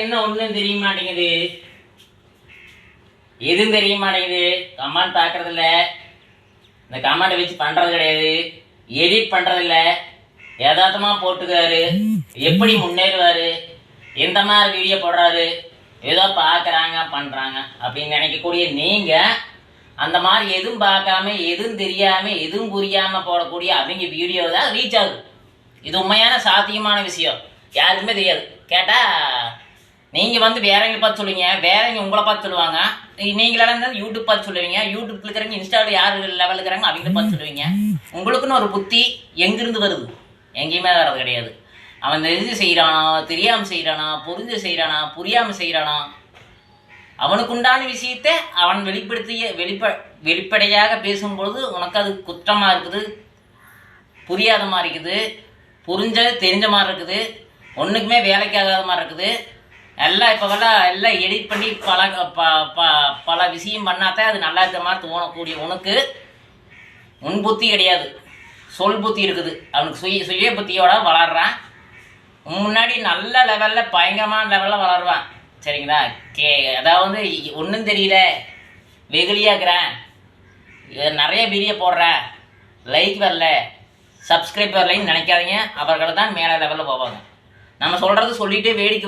என்ன ஒண்ணும் தெரிய மாட்டேங்குது. எதுவும் தெரிய மாட்டேங்குது. கமெண்ட் பார்க்கறது இல்ல இந்த கமெண்ட் வச்சு பண்றது கிடையாது. எடிட் பண்றது இல்ல யதார்த்தமா போட்டுக்காரு எப்படி முன்னேறுவாரு? எந்த மாதிரி வீடியோ போடுறாரு? ஏதோ பாக்குறாங்க பண்றாங்க அப்படின்னு நினைக்கக்கூடிய நீங்க அந்த மாதிரி எதுவும் பார்க்காம எதுவும் தெரியாம எதுவும் புரியாம போடக்கூடிய அவங்க வீடியோ தான் ரீச் ஆகுது. இது உண்மையான சாத்தியமான விஷயம். யாருக்குமே தெரியாது. கேட்டா நீங்க வந்து வேறவங்க பார்த்து சொல்லுவீங்க? வேறவங்க உங்களை பார்த்து சொல்லுவாங்க? நீங்களால இருந்தாலும் யூடியூப் பார்த்து சொல்லுவீங்க. யூடியூப்ல இருக்கிறவங்க இன்ஸ்டாவில் யார் லெவல் இருக்கிறாங்க அவங்க பார்த்து சொல்லுவீங்க. உங்களுக்குன்னு ஒரு புத்தி எங்கிருந்து வருது? எங்கேயுமே வர்றது கிடையாது. அவன் தெரிஞ்சு செய்கிறானா தெரியாம செய்கிறானா புரிஞ்சு செய்கிறானா புரியாம செய்கிறானா அவனுக்குண்டான விஷயத்தை அவன் வெளிப்படுத்திய வெளிப்ப வெளிப்படையாக பேசும்பொழுது உனக்கு அது குற்றமாக இருக்குது புரியாத மாதிரி இருக்குது புரிஞ்ச தெரிஞ்ச மாதிரி இருக்குது ஒன்றுக்குமே வேலைக்கு ஆகாத மாதிரி இருக்குது எல்லாம் இப்போவெல்லாம் எல்லாம் எடிட் பண்ணி பல ப ப- பல விஷயம் பண்ணாதான் அது நல்லா இருக்கிற மாதிரி தோணக்கூடிய உனக்கு முன் புத்தி கிடையாது. சொல் புத்தி இருக்குது. அவனுக்கு சுய சுய புத்தியோட வளர்றான். முன்னாடி நல்ல லெவலில் பயங்கரமான லெவலில் வளருவான். சரிங்களா? கே அதாவது ஒன்றும் தெரியல. வெகுளியாக்குறேன் நிறைய வீடியோ போடுறேன் லைக் வரல. சப்ஸ்கிரைப் வரலைன்னு நினைக்காதீங்க. அவர்கள் தான் மேலே லெவலில் போவாங்க. நம்ம சொல்கிறது சொல்லிகிட்டே வேடிக்கை